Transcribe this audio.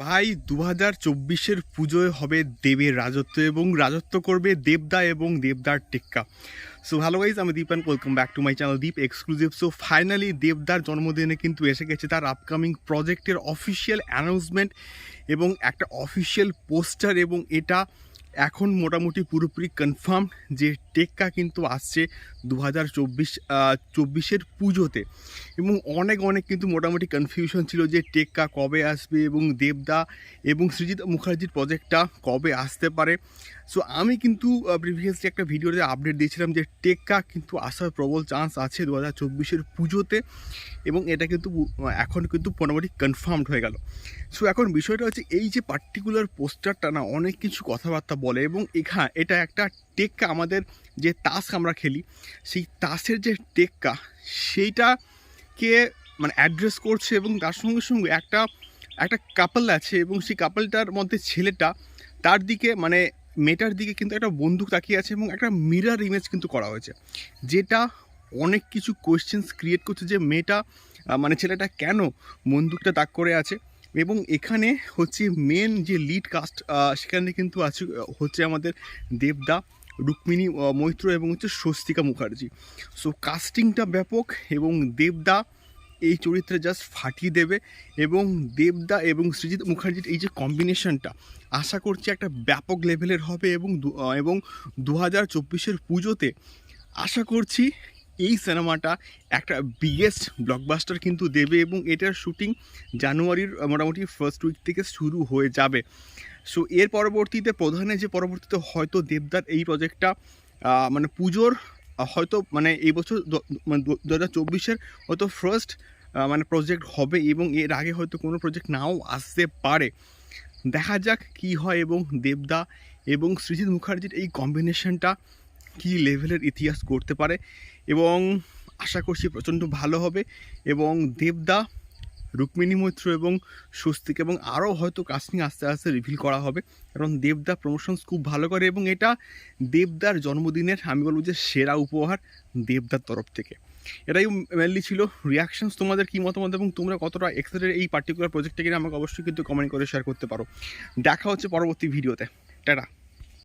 ভাই দু হাজার চব্বিশের পুজোয় হবে দেবের রাজত্ব এবং রাজত্ব করবে দেবদা এবং দেবদার টিক্কা। সো ভালো গাইজ আমি Deep and welcome back to my channel Deep exclusive so finally দেবদার জন্মদিনে কিন্তু এসে গেছে তার আপকামিং প্রজেক্টের অফিসিয়াল অ্যানাউন্সমেন্ট এবং একটা অফিসিয়াল পোস্টার এবং এটা এখন মোটামুটি পুরোপুরি কনফার্ম যে টেক্কা কিন্তু আসছে দু হাজার চব্বিশ চব্বিশের পুজোতে। এবং অনেক অনেক কিন্তু মোটামুটি কনফিউশন ছিল যে টেক্কা কবে আসবে এবং দেবদা এবং সৃজিত মুখার্জির প্রজেক্টটা কবে আসতে পারে। সো আমি কিন্তু প্রিভিয়াসলি একটা ভিডিওতে আপডেট দিয়েছিলাম যে টেক্কা কিন্তু আসার প্রবল চান্স আছে দু হাজার চব্বিশের পুজোতে এবং এটা কিন্তু এখন কিন্তু মোটামুটি কনফার্মড হয়ে গেল। সো এখন বিষয়টা হচ্ছে এই যে পার্টিকুলার পোস্টারটা না, অনেক কিছু কথাবার্তা বলে এবং এখা, এটা একটা টেক্কা আমাদের যে তাস আমরা খেলি, সেই তাসের যে টেক্কা সেইটাকে মানে অ্যাড্রেস করছে এবং তার সঙ্গে সঙ্গে একটা একটা কাপল আছে এবং সেই কাপলটার মধ্যে ছেলেটা, তার দিকে মানে মেয়েটার দিকে কিন্তু একটা বন্দুক তাকিয়ে আছে এবং একটা মিরার ইমেজ কিন্তু করা হয়েছে, যেটা অনেক কিছু কোয়েশ্চেন্স ক্রিয়েট করছে যে মেয়েটা মানে ছেলেটা কেন বন্দুকটা তাক করে আছে। এবং এখানে হচ্ছে মেন যে লিড কাস্ট সেখানে কিন্তু আছে, হচ্ছে আমাদের দেবদা, রুক্মিণী মৈত্র এবং হচ্ছে স্বস্তিকা মুখার্জি। সো কাস্টিংটা ব্যাপক এবং দেবদা এই চরিত্রে জাস্ট ফাটিয়ে দেবে এবং দেবদা এবং সৃজিত মুখার্জির এই যে কম্বিনেশনটা আশা করছি একটা ব্যাপক লেভেলের হবে এবং এবং দু হাজার চব্বিশের পুজোতে আশা করছি এই সিনেমাটা একটা বিগেস্ট ব্লকবাস্টার কিন্তু দেবে এবং এটার শুটিং জানুয়ারির মোটামুটি ফার্স্ট উইক থেকে শুরু হয়ে যাবে। সো এর পরবর্তীতে প্রধানে যে পরবর্তীতে হয়তো দেবদার এই প্রজেক্টটা মানে পুজোর হয়তো মানে এই বছর মানে দু হাজার চব্বিশের হয়তো ফার্স্ট মানে প্রজেক্ট হবে এবং এর আগে হয়তো কোনো প্রজেক্ট নাও আসতে পারে। দেখা যাক কি হয় এবং দেবদা এবং সৃজিত মুখার্জির এই কম্বিনেশনটা কী লেভেলের ইতিহাস করতে পারে এবং আশা করছি প্রচণ্ড ভালো হবে এবং দেবদা, রুক্মিণী মৈত্র এবং স্বস্তিক এবং আরও হয়তো কাস্টিং আস্তে আস্তে রিভিল করা হবে। কারণ দেবদা প্রমোশনস খুব ভালো করে এবং এটা দেবদার জন্মদিনের, আমি বলব যে সেরা উপহার দেবদার তরফ থেকে। এটাই মেনলি ছিল। রিয়াকশানস তোমাদের কী মতামত এবং তোমরা কতটা এক্সাইটেড এই পার্টিকুলার প্রজেক্টটাকে আমাকে অবশ্যই কিন্তু কমেন্ট করে শেয়ার করতে পারো। দেখা হচ্ছে পরবর্তী ভিডিওতে টাটা।